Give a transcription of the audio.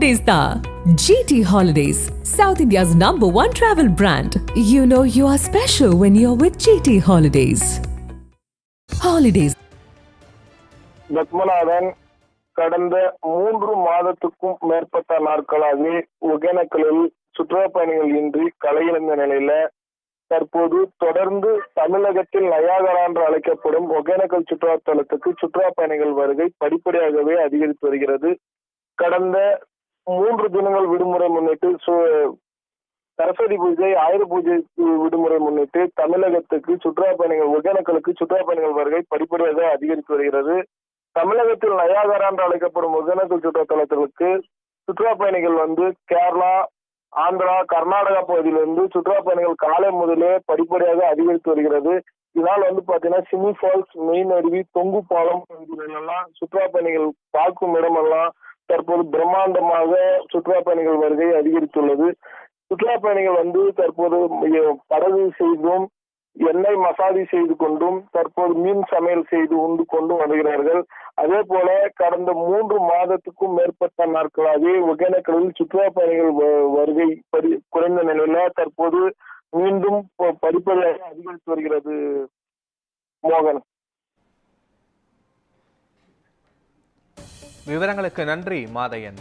Holidays தான் GT holidays South India's number one travel brand you know you are special when you with GT holidays holidays Padmanathan கடந்த மூன்று மாதத்துக்கும் மேற்பட்ட நாட்களாக ஒகேனக்கலில் சுற்றுலா பயணிகள் இன்றி கலையிழந்த நிலையில தற்போது தொடர்ந்து தமிழகத்தில் நயாகரா என்று அழைக்கப்படும் ஒகேனக்கல் சுற்றுலா தலத்துக்கு சுற்றுலா பயணிகள் வருகை படிப்படியாகவே அதிகரித்து வருகிறது. கடந்த மூன்று தினங்கள் விடுமுறை முன்னிட்டு சரஸ்வதி பூஜை ஆயுத பூஜை விடுமுறை முன்னிட்டு தமிழகத்துக்கு சுற்றுலா பயணிகள் ஒகேனக்கலுக்கு சுற்றுலா பயணிகள் வருகை படிப்படியாக அதிகரித்து வருகிறது. தமிழகத்தில் நயாகரா என்று அழைக்கப்படும் ஒகேனக்கல் சுற்றுலா தலத்திற்கு சுற்றுலா பயணிகள் வந்து கேரளா ஆந்திரா கர்நாடகா பகுதியிலிருந்து சுற்றுலா பயணிகள் காலை முதலே படிப்படியாக அதிகரித்து வருகிறது. இதனால் வந்து பாத்தீங்கன்னா சிமி ஃபால்ஸ் மெயின் அருவி தொங்கு பாலம் எல்லாம் சுற்றுலா பயணிகள் பார்க்கும் இடமெல்லாம் தற்போது பிரம்மாண்டமாக சுற்றுலா பயணிகள் வருகை அதிகரித்துள்ளது. சுற்றுலா பயணிகள் வந்து தற்போது படகு செய்தும் எண்ணெய் மசாஜ் செய்து கொண்டும் தற்போது மீன் சமையல் செய்து உண்டு கொண்டும் வருகிறார்கள். அதே போல கடந்த மூன்று மாதத்துக்கும் மேற்பட்ட நாட்களாகவே ஒகேனக்கலில் சுற்றுலா பயணிகள் வ- வருகை பரி- குறைந்த நிலையில தற்போது மீண்டும் ப- படிப்படியாக அதிகரித்து வருகிறது மோகன். விவரங்களுக்கு நன்றி மாதையன்.